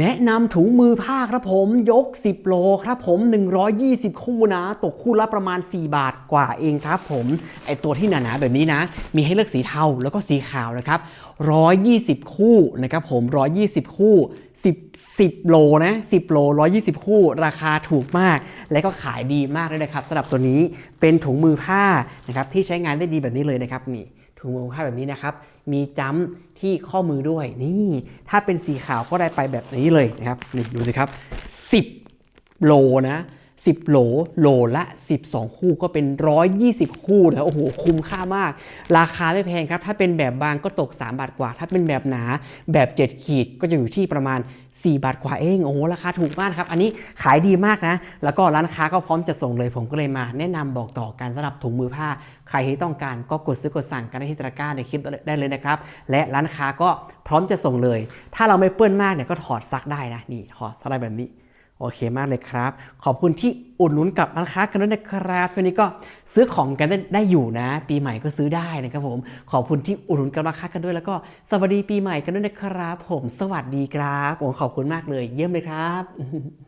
แนะนำถุงมือผ้าครับผมยก 10 โลครับผม 120 คู่นะ ตกคู่ละประมาณ 4 บาทกว่าเองครับผมไอตัวที่หนาๆแบบนี้นะ มีให้เลือกสีเทาแล้วก็สีขาวนะครับ 120 คู่นะครับผม 120 คู่ 10 10 โลนะ 10 โล 120 คู่ ราคาถูกมาก และก็ขายดีมากเลยนะครับสำหรับตัวนี้เป็นถุงมือผ้านะครับที่ใช้งานได้ดีแบบนี้เลยนะครับนี่ ถุงมือผ้าแบบนี้นะครับ มีจัมป์ที่ข้อมือด้วย นี่ ถ้าเป็นสีขาวก็ได้ไปแบบนี้เลยนะครับ นี่ดูสิครับ 10 โลนะ 10 โหล โหลละ 12 คู่ก็เป็น 120 คู่นะโอ้โห คุ้มค่ามาก ราคาไม่แพงครับ ถ้าเป็นแบบบางก็ตก 3 บาทกว่า ถ้าเป็นแบบหนาแบบ 7 ขีดก็จะอยู่ที่ประมาณ 4 บาทกว่าเอง โอ้โห ราคาถูกมากครับ อันนี้ขายดีมากนะ แล้วก็ร้านค้าก็พร้อมจะส่งเลย ผมก็เลยมา แนะนำบอกต่อการสำหรับถุงมือผ้า ใครที่ต้องการก็กดซื้อกดสั่งกันได้ที่ตะกร้าในคลิปได้เลยนะครับ และร้านค้าก็พร้อมจะส่งเลย ถ้าเราไม่เปื้อนมากเนี่ยก็ถอดซักได้นะ นี่ถอดซักได้แบบนี้ โอเคมากเลยครับ ขอบคุณที่อุดหนุนกับร้านค้ากันด้วยนะครับวันนี้ก็ซื้อของกันได้ได้อยู่นะ ปีใหม่ก็ซื้อได้นะครับผม ขอบคุณที่อุดหนุนกับร้านค้ากันด้วย แล้วก็สวัสดีปีใหม่กันด้วยนะครับ ผม สวัสดีครับผมขอบคุณมากเลย เยี่ยมเลยครับ